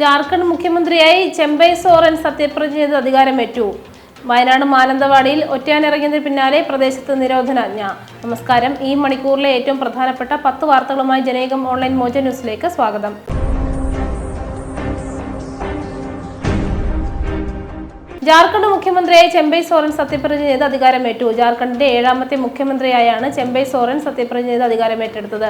ജാർഖണ്ഡ് മുഖ്യമന്ത്രിയായി ചെമ്പൈ സോറൻ സത്യപ്രതിജ്ഞ ചെയ്ത് അധികാരമേറ്റു. വയനാട് മാനന്തവാടിയിൽ ഒറ്റയാനിറങ്ങിയതിന് പിന്നാലെ പ്രദേശത്ത് നിരോധനാജ്ഞ. നമസ്കാരം. ഈ മണിക്കൂറിലെ ഏറ്റവും പ്രധാനപ്പെട്ട പത്ത് വാർത്തകളുമായി ജനേകം ഓൺലൈൻ മോജ ന്യൂസിലേക്ക് സ്വാഗതം. ജാർഖണ്ഡ് മുഖ്യമന്ത്രിയായി ചെമ്പൈ സോറൻ സത്യപ്രതിജ്ഞ ചെയ്ത് അധികാരമേറ്റു. ജാർഖണ്ഡിന്റെ ഏഴാമത്തെ മുഖ്യമന്ത്രിയായാണ് ചെമ്പൈ സോറൻ സത്യപ്രതിജ്ഞ ചെയ്ത് അധികാരമേറ്റെടുത്തത്.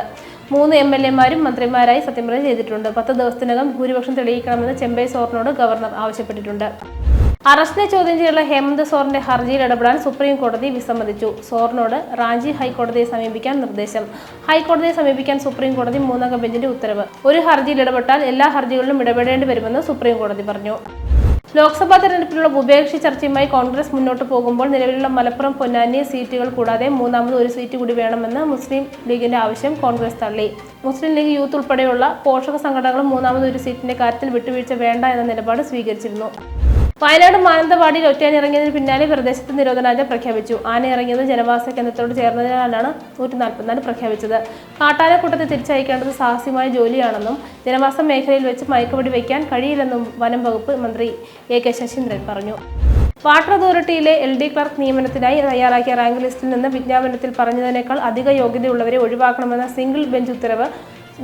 മൂന്ന് എം എൽ എമാരും മന്ത്രിമാരായി സത്യപ്രതിജ്ഞ ചെയ്തിട്ടുണ്ട്. പത്ത് ദിവസത്തിനകം ഭൂരിപക്ഷം തെളിയിക്കണമെന്ന് ചെമ്പൈ സോറിനോട് ഗവർണർ ആവശ്യപ്പെട്ടിട്ടുണ്ട്. അറസ്റ്റിനെ ചോദ്യം ചെയ്തുള്ള ഹേമന്ത് സോറിന്റെ ഹർജിയിൽ ഇടപെടാൻ സുപ്രീം കോടതി വിസമ്മതിച്ചു. സോറിനോട് റാഞ്ചി ഹൈക്കോടതിയെ സമീപിക്കാൻ നിർദ്ദേശം. ഹൈക്കോടതിയെ സമീപിക്കാൻ സുപ്രീം കോടതി മൂന്നംഗ ബെഞ്ചിന്റെ ഉത്തരവ്. ഒരു ഹർജിയിൽ ഇടപെട്ടാൽ എല്ലാ ഹർജികളിലും ഇടപെടേണ്ടി വരുമെന്ന് സുപ്രീം കോടതി പറഞ്ഞു. ലോക്സഭാ തെരഞ്ഞെടുപ്പിലുള്ള ഉഭയകക്ഷി ചർച്ചയുമായി കോൺഗ്രസ് മുന്നോട്ട് പോകുമ്പോൾ നിലവിലുള്ള മലപ്പുറം പൊന്നാനി സീറ്റുകൾ കൂടാതെ മൂന്നാമത് ഒരു സീറ്റ് കൂടി വേണമെന്ന് മുസ്ലിം ലീഗിന്റെ ആവശ്യം കോൺഗ്രസ് തള്ളി. മുസ്ലിം ലീഗ് യൂത്ത് ഉൾപ്പെടെയുള്ള പോഷക സംഘടനകളും മൂന്നാമത് ഒരു സീറ്റിന്റെ കാര്യത്തിൽ വിട്ടുവീഴ്ച വേണ്ട എന്ന നിലപാട് സ്വീകരിച്ചിരുന്നു. വയനാട് മാനന്തവാടിയിൽ ഒറ്റയാനിറങ്ങിയതിന് പിന്നാലെ പ്രദേശത്ത് നിരോധനാജ്ഞ പ്രഖ്യാപിച്ചു. ആന ഇറങ്ങിയത് ജനവാസ കേന്ദ്രത്തോട് ചേർന്നതിനാലാണ് നൂറ്റി നാൽപ്പത്തിനാല് പ്രഖ്യാപിച്ചത് കാട്ടാനക്കൂട്ടത്തെ തിരിച്ചയക്കേണ്ടത് സാഹസികമായ ജോലിയാണെന്നും ജനവാസ മേഖലയിൽ വെച്ച് മയക്കുവെടി വയ്ക്കാൻ കഴിയില്ലെന്നും വനം വകുപ്പ് മന്ത്രി എ കെ ശശീന്ദ്രൻ പറഞ്ഞു. വാട്ടർ അതോറിറ്റിയിലെ എൽ ഡി ക്ലർക്ക് നിയമനത്തിനായി തയ്യാറാക്കിയ റാങ്ക് ലിസ്റ്റിൽ നിന്ന് വിജ്ഞാപനത്തിൽ പറഞ്ഞതിനേക്കാൾ അധിക യോഗ്യതയുള്ളവരെ ഒഴിവാക്കണമെന്ന സിംഗിൾ ബെഞ്ച് ഉത്തരവ്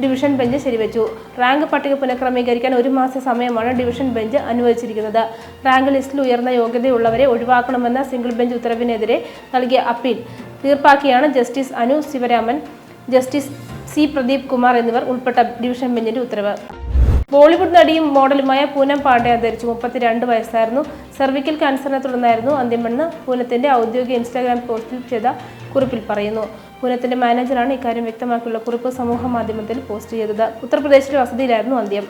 ഡിവിഷൻ ബെഞ്ച് ശരിവെച്ചു. റാങ്ക് പട്ടിക പുനഃക്രമീകരിക്കാൻ ഒരു മാസ സമയമാണ് ഡിവിഷൻ ബെഞ്ച് അനുവദിച്ചിരിക്കുന്നത്. റാങ്ക് ലിസ്റ്റിൽ ഉയർന്ന യോഗ്യതയുള്ളവരെ ഒഴിവാക്കണമെന്ന സിംഗിൾ ബെഞ്ച് ഉത്തരവിനെതിരെ നൽകിയ appeal. തീർപ്പാക്കിയാണ് justice Anu Sivaraman justice C Pradeep Kumar എന്നിവർ ഉൾപ്പെട്ട ഡിവിഷൻ ബെഞ്ചിന്റെ ഉത്തരവ്. ബോളിവുഡ് നടിയും മോഡലുമായ പൂനം പാണ്ഡെ അന്തരിച്ചു മുപ്പത്തിരണ്ട് വയസ്സായിരുന്നു. സെർവിക്കൽ ക്യാൻസറിനെ തുടർന്നായിരുന്നു അന്ത്യമെന്ന് പൂനത്തിന്റെ ഔദ്യോഗിക ഇൻസ്റ്റാഗ്രാം പോസ്റ്റിൽ ചെയ്ത കുറിപ്പിൽ പറയുന്നു. പൂനത്തിന്റെ മാനേജറാണ് ഇക്കാര്യം വ്യക്തമാക്കിയുള്ള കുറിപ്പ് സമൂഹ മാധ്യമത്തിൽ പോസ്റ്റ് ചെയ്തത്. ഉത്തർപ്രദേശിലെ വസതിയിലായിരുന്നു അന്ത്യം.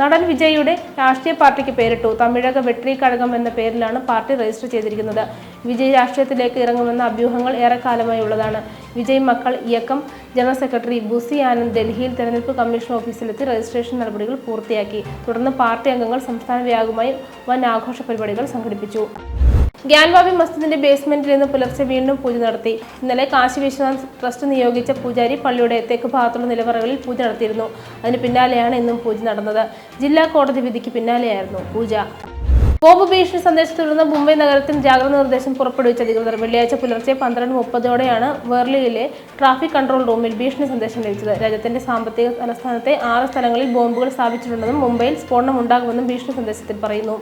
നടൻ വിജയുടെ രാഷ്ട്രീയ പാർട്ടിക്ക് പേരിട്ടു. തമിഴക വെട്രി കഴകം എന്ന പേരിലാണ് പാർട്ടി രജിസ്റ്റർ ചെയ്തിരിക്കുന്നത്. വിജയ് രാഷ്ട്രീയത്തിലേക്ക് ഇറങ്ങുമെന്ന അഭ്യൂഹങ്ങൾ ഏറെക്കാലമായി ഉള്ളതാണ്. വിജയ് മക്കൾ ഇയക്കം ജനറൽ സെക്രട്ടറി ബുസി ആനന്ദ് ഡൽഹിയിൽ തെരഞ്ഞെടുപ്പ് കമ്മീഷൻ ഓഫീസിലെത്തി രജിസ്ട്രേഷൻ നടപടികൾ പൂർത്തിയാക്കി. തുടർന്ന് പാർട്ടി അംഗങ്ങൾ സംസ്ഥാന വ്യാപകമായി വൻ ആഘോഷ പരിപാടികൾ സംഘടിപ്പിച്ചു. ഗ്യാൻവാബി മസ്ജിദിന്റെ ബേസ്മെന്റിൽ നിന്ന് പുലർച്ചെ വീണ്ടും പൂജ നടത്തി. ഇന്നലെ കാശി വിശ്വനാഥ് ട്രസ്റ്റ് നിയോഗിച്ച പൂജാരി പള്ളിയുടെ തെക്ക് ഭാഗത്തുള്ള നിലവറകളിൽ പൂജ നടത്തിയിരുന്നു. അതിന് പിന്നാലെയാണ് ഇന്നും പൂജ നടന്നത്. ജില്ലാ കോടതി വിധിക്ക് പിന്നാലെയായിരുന്നു പൂജ. ബോംബ് ഭീഷണി സന്ദേശത്തെ തുടർന്ന് മുംബൈ നഗരത്തിൽ ജാഗ്രത നിർദ്ദേശം പുറപ്പെടുവിച്ച അധികൃതർ. വെള്ളിയാഴ്ച പുലർച്ചെ പന്ത്രണ്ട് മുപ്പതോടെയാണ് വേർലിയിലെ ട്രാഫിക് കൺട്രോൾ റൂമിൽ ഭീഷണി സന്ദേശം ലഭിച്ചത്. രാജ്യത്തിന്റെ സാമ്പത്തിക തലസ്ഥാനത്തെ ആറ് സ്ഥലങ്ങളിൽ ബോംബുകൾ സ്ഥാപിച്ചിട്ടുണ്ടെന്നും മുംബൈയിൽ സ്ഫോടനം ഉണ്ടാകുമെന്നും ഭീഷണി സന്ദേശത്തിൽ പറയുന്നു.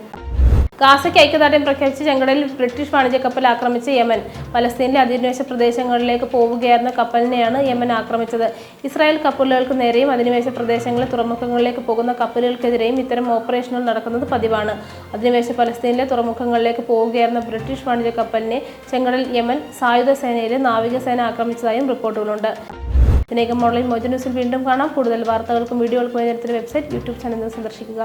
ഗാസയ്ക്ക് ഐക്യദാർഢ്യം പ്രഖ്യാപിച്ച് ചെങ്കടലിൽ ബ്രിട്ടീഷ് വാണിജ്യ കപ്പൽ ആക്രമിച്ച യമൻ. പലസ്തീനിലെ അധിനിവേശ പ്രദേശങ്ങളിലേക്ക് പോവുകയായിരുന്ന കപ്പലിനെയാണ് യമൻ ആക്രമിച്ചത്. ഇസ്രായേൽ കപ്പലുകൾക്ക് നേരെയും അധിനിവേശ പ്രദേശങ്ങളിൽ തുറമുഖങ്ങളിലേക്ക് പോകുന്ന കപ്പലുകൾക്കെതിരെയും ഇത്തരം ഓപ്പറേഷനുകൾ നടക്കുന്നത് പതിവാണ്. അധിനിവേശ പലസ്തീനിലെ തുറമുഖങ്ങളിലേക്ക് പോവുകയായിരുന്ന ബ്രിട്ടീഷ് വാണിജ്യ കപ്പലിനെ ചെങ്കടൽ യമൻ സായുധ സേനയിലെ നാവികസേന ആക്രമിച്ചതായും റിപ്പോർട്ടുകളുണ്ട്. ഇതിനേകം മോഡലിൽ മോജ ന്യൂസിൽ വീണ്ടും കാണാം. കൂടുതൽ വാർത്തകൾക്കും വീഡിയോകൾക്കും നേരത്തിന്റെ വെബ്സൈറ്റ് യൂട്യൂബ് ചാനൽ സന്ദർശിക്കുക.